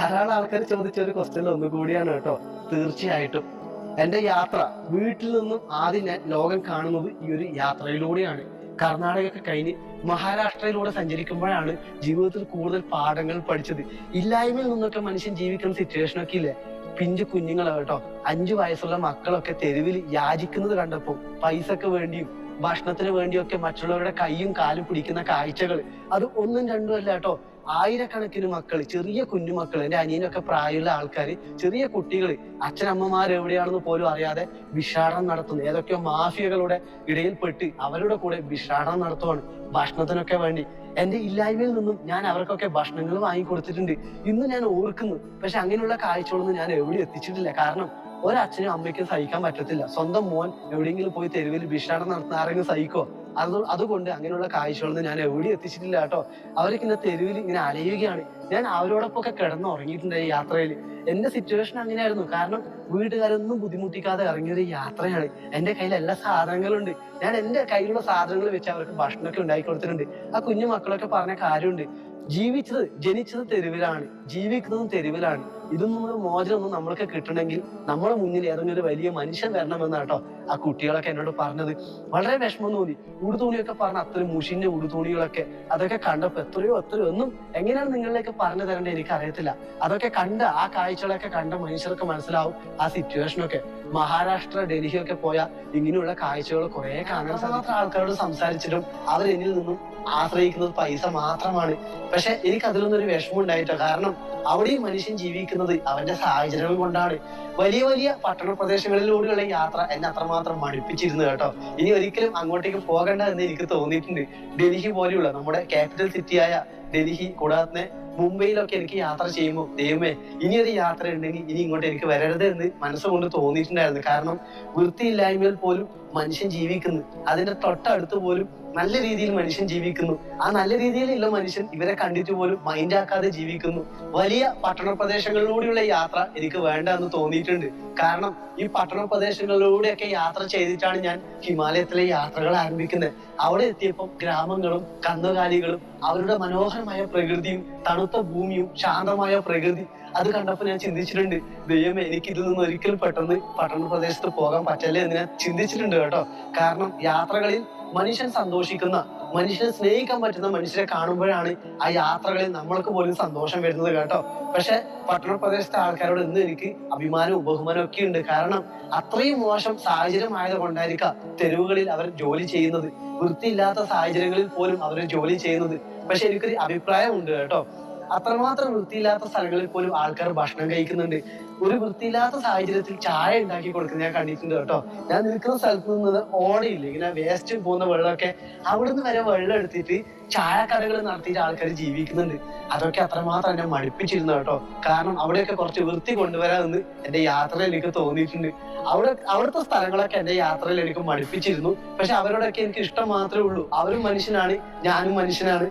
ധാരാളം ആൾക്കാർ ചോദിച്ച ഒരു ക്വസ്റ്റ്യൻ ഒന്നുകൂടിയാണ് കേട്ടോ. തീർച്ചയായിട്ടും. എന്റെ യാത്ര വീട്ടിൽ നിന്നും ആദ്യം ഞാൻ ലോകം കാണുന്നത് ഈ ഒരു യാത്രയിലൂടെയാണ്. കർണാടകയൊക്കെ കഴിഞ്ഞ് മഹാരാഷ്ട്രയിലൂടെ സഞ്ചരിക്കുമ്പോഴാണ് ജീവിതത്തിൽ കൂടുതൽ പാഠങ്ങൾ പഠിച്ചത്. ഇല്ലായ്മയിൽ നിന്നൊക്കെ മനുഷ്യൻ ജീവിക്കുന്ന സിറ്റുവേഷൻ ഒക്കെ ഇല്ലേ? പിഞ്ചു കുഞ്ഞുങ്ങളെ കേട്ടോ. അഞ്ചു വയസ്സുള്ള മക്കളൊക്കെ തെരുവിൽ യാചിക്കുന്നത് കണ്ടപ്പോൾ പൈസക്ക് വേണ്ടിയും ഭക്ഷണത്തിന് വേണ്ടിയൊക്കെ മറ്റുള്ളവരുടെ കൈയും കാലും പിടിക്കുന്ന കാഴ്ചകൾ. അത് ഒന്നും രണ്ടും അല്ല കേട്ടോ. ആയിരക്കണക്കിന് മക്കൾ ചെറിയ കുഞ്ഞുമക്കൾ എന്റെ അനിയനൊക്കെ പ്രായമുള്ള ആൾക്കാർ ചെറിയ കുട്ടികൾ അച്ഛനമ്മമാർ എവിടെയാണെന്ന് പോലും അറിയാതെ ഭിക്ഷാടനം നടത്തുന്നു. ഏതൊക്കെയോ മാഫിയകളുടെ ഇടയിൽപ്പെട്ട് അവരുടെ കൂടെ ഭിക്ഷാടനം നടത്തുവാണ് ഭക്ഷണത്തിനൊക്കെ വേണ്ടി. എന്റെ ഇല്ലായ്മയിൽ നിന്നും ഞാൻ അവർക്കൊക്കെ ഭക്ഷണങ്ങൾ വാങ്ങി കൊടുത്തിട്ടുണ്ട് ഇന്ന് ഞാൻ ഓർക്കുന്നു. പക്ഷെ അങ്ങനെയുള്ള കാഴ്ചകളൊന്നും ഞാൻ എവിടെ എത്തിച്ചിട്ടില്ല. കാരണം ഒരച്ഛനും അമ്മയ്ക്കും സഹിക്കാൻ പറ്റത്തില്ല. സ്വന്തം മോൻ എവിടെയെങ്കിലും പോയി തെരുവിൽ ഭിക്ഷാടനം നടത്തുന്ന ആരെങ്കിലും സഹിക്കോ? അത് അതുകൊണ്ട് അങ്ങനെയുള്ള കാഴ്ചകളൊന്നും ഞാൻ എവിടെ എത്തിച്ചിട്ടില്ല കേട്ടോ. അവരൊക്കെ ഇങ്ങനെ തെരുവിൽ ഇങ്ങനെ അലയുകയാണ്. ഞാൻ അവരോടൊപ്പം ഒക്കെ കിടന്ന് ഉറങ്ങിയിട്ടുണ്ട് ഈ യാത്രയിൽ എന്റെ സിറ്റുവേഷൻ അങ്ങനെയായിരുന്നു. കാരണം വീട്ടുകാരൊന്നും ബുദ്ധിമുട്ടിക്കാതെ ഇറങ്ങിയൊരു യാത്രയാണ്. എന്റെ കയ്യിൽ എല്ലാ സാധനങ്ങളും ഉണ്ട് ഞാൻ എന്റെ കയ്യിലുള്ള സാധനങ്ങൾ വെച്ച് അവർക്ക് ഭക്ഷണമൊക്കെ ഉണ്ടാക്കി കൊടുത്തിട്ടുണ്ട്. ആ കുഞ്ഞു മക്കളൊക്കെ പറഞ്ഞ കാര്യമുണ്ട്. ജീവിച്ചത് ജനിച്ചത് തെരുവിലാണ്. ജീവിക്കുന്നതും തെരുവിലാണ്. ഇതൊന്നും മോചനമൊന്നും നമ്മളൊക്കെ കിട്ടണമെങ്കിൽ നമ്മുടെ മുന്നിൽ ഏതെങ്കിലും ഒരു വലിയ മനുഷ്യൻ വരണമെന്നാണ് കേട്ടോ ആ കുട്ടികളൊക്കെ എന്നോട് പറഞ്ഞത്. വളരെ വിഷമം തോന്നി. ഉടുതുണിയൊക്കെ പറഞ്ഞ അത്രയും മുഷിന്റെ ഉടുതുണികളൊക്കെ അതൊക്കെ കണ്ടപ്പോ എത്രയോ എത്രയോ ഒന്നും എങ്ങനെയാണ് നിങ്ങളിലേക്ക് പറഞ്ഞു തരേണ്ടത് എനിക്ക് അറിയത്തില്ല അതൊക്കെ കണ്ട ആ കാഴ്ചകളൊക്കെ കണ്ട മനുഷ്യർക്ക് മനസ്സിലാവും ആ സിറ്റുവേഷനൊക്കെ മഹാരാഷ്ട്ര ഡൽഹിയൊക്കെ പോയാൽ ഇങ്ങനെയുള്ള കാഴ്ചകൾ കുറെ കാണാൻ സാധിക്കും. ആൾക്കാരോട് സംസാരിച്ചിട്ടും അവർ എന്നിൽ നിന്നും ആശ്രയിക്കുന്നത് പൈസ മാത്രമാണ്. പക്ഷെ എനിക്ക് അതിലൊന്നും ഒരു വിഷമം ഉണ്ടായിട്ടോ കാരണം അവിടെയും മനുഷ്യൻ ജീവിക്കുന്നത് അവന്റെ സാഹചര്യങ്ങൾ കൊണ്ടാണ്. വലിയ വലിയ പട്ടണ പ്രദേശങ്ങളിലൂടെയുള്ള യാത്ര എന്നെ അത്രമാത്രം മടുപ്പിച്ചിരുന്നു കേട്ടോ. ഇനി ഒരിക്കലും അങ്ങോട്ടേക്ക് പോകണ്ട എന്ന് എനിക്ക് തോന്നിയിട്ടുണ്ട്. ഡൽഹി പോലെയുള്ള നമ്മുടെ ക്യാപിറ്റൽ സിറ്റിയായ ഡൽഹി കൂടാതെ മുംബൈയിലൊക്കെ എനിക്ക് യാത്ര ചെയ്യുമ്പോൾ ദൈവമേ ഇനി ഒരു യാത്ര ഉണ്ടെങ്കിൽ ഇനി ഇങ്ങോട്ട് എനിക്ക് വരരുത് എന്ന് മനസ്സുകൊണ്ട് തോന്നിയിട്ടുണ്ടായിരുന്നു. കാരണം വൃത്തിയില്ലായ്മയിൽ പോലും മനുഷ്യൻ ജീവിക്കുന്നു. അതിന്റെ തൊട്ടടുത്ത് പോലും നല്ല രീതിയിൽ മനുഷ്യൻ ജീവിക്കുന്നു. ആ നല്ല രീതിയിലുള്ള മനുഷ്യൻ ഇവരെ കണ്ടിട്ട് പോലും മൈൻഡ് ആക്കാതെ ജീവിക്കുന്നു. വലിയ പട്ടണ പ്രദേശങ്ങളിലൂടെയുള്ള യാത്ര എനിക്ക് വേണ്ട എന്ന് തോന്നിയിട്ടുണ്ട്. കാരണം ഈ പട്ടണ പ്രദേശങ്ങളിലൂടെയൊക്കെ യാത്ര ചെയ്തിട്ടാണ് ഞാൻ ഹിമാലയത്തിലെ യാത്രകൾ ആരംഭിക്കുന്നത്. അവിടെ എത്തിയപ്പോൾ ഗ്രാമങ്ങളും കന്നുകാലികളും അവരുടെ മനോഹരമായ പ്രകൃതിയും തണുത്ത ഭൂമിയും ശാന്തമായ പ്രകൃതി. അത് കണ്ടപ്പോൾ ഞാൻ ചിന്തിച്ചിട്ടുണ്ട് ദൈവമേ എനിക്ക് ഇതിൽ നിന്ന് ഒരിക്കലും പെട്ടെന്ന് പട്ടണ പ്രദേശത്ത് പോകാൻ പറ്റല്ലേ എന്ന് ഞാൻ ചിന്തിച്ചിട്ടുണ്ട് കേട്ടോ. കാരണം യാത്രകളിൽ മനുഷ്യൻ സന്തോഷിക്കുന്ന മനുഷ്യനെ സ്നേഹിക്കാൻ പറ്റുന്ന മനുഷ്യരെ കാണുമ്പോഴാണ് ആ യാത്രകളിൽ നമ്മൾക്ക് പോലും സന്തോഷം വരുന്നത് കേട്ടോ. പക്ഷെ പട്ടണ പ്രദേശത്തെ ആൾക്കാരോട് ഇന്ന് എനിക്ക് അഭിമാനവും ബഹുമാനവും ഒക്കെ ഉണ്ട്. കാരണം അത്രയും മോശം സാഹചര്യം ആയതുകൊണ്ടായിരിക്കാം തെരുവുകളിൽ അവർ ജോലി ചെയ്യുന്നത്. വൃത്തിയില്ലാത്ത സാഹചര്യങ്ങളിൽ പോലും അവർ ജോലി ചെയ്യുന്നത്. പക്ഷെ എനിക്കൊരു അഭിപ്രായമുണ്ട് കേട്ടോ. അത്രമാത്രം വൃത്തിയില്ലാത്ത സ്ഥലങ്ങളിൽ പോലും ആൾക്കാർ ഭക്ഷണം കഴിക്കുന്നുണ്ട്. ഒരു വൃത്തിയില്ലാത്ത സാഹചര്യത്തിൽ ചായ ഉണ്ടാക്കി കൊടുക്കുന്നത് ഞാൻ കണ്ടിട്ടുണ്ട് കേട്ടോ. ഞാൻ നിൽക്കുന്ന സ്ഥലത്ത് നിന്ന് ഓടയില്ല ഇങ്ങനെ വേസ്റ്റ് പോകുന്ന വെള്ളമൊക്കെ അവിടുന്ന് വരെ വെള്ളം എടുത്തിട്ട് ചായക്കടകൾ നടത്തിയിട്ട് ആൾക്കാർ ജീവിക്കുന്നുണ്ട്. അതൊക്കെ അത്രമാത്രം എന്നെ മടുപ്പിച്ചിരുന്നു കേട്ടോ. കാരണം അവിടെയൊക്കെ കുറച്ച് വൃത്തി കൊണ്ടുവരാമെന്ന് എന്റെ യാത്രയിൽ എനിക്ക് തോന്നിയിട്ടുണ്ട്. അവിടെ അവിടുത്തെ സ്ഥലങ്ങളൊക്കെ എന്റെ യാത്രയിൽ എനിക്ക് മടുപ്പിച്ചിരുന്നു. പക്ഷെ അവരോടൊക്കെ എനിക്ക് ഇഷ്ടം മാത്രമേ ഉള്ളൂ. അവരും മനുഷ്യനാണ് ഞാനും മനുഷ്യനാണ്.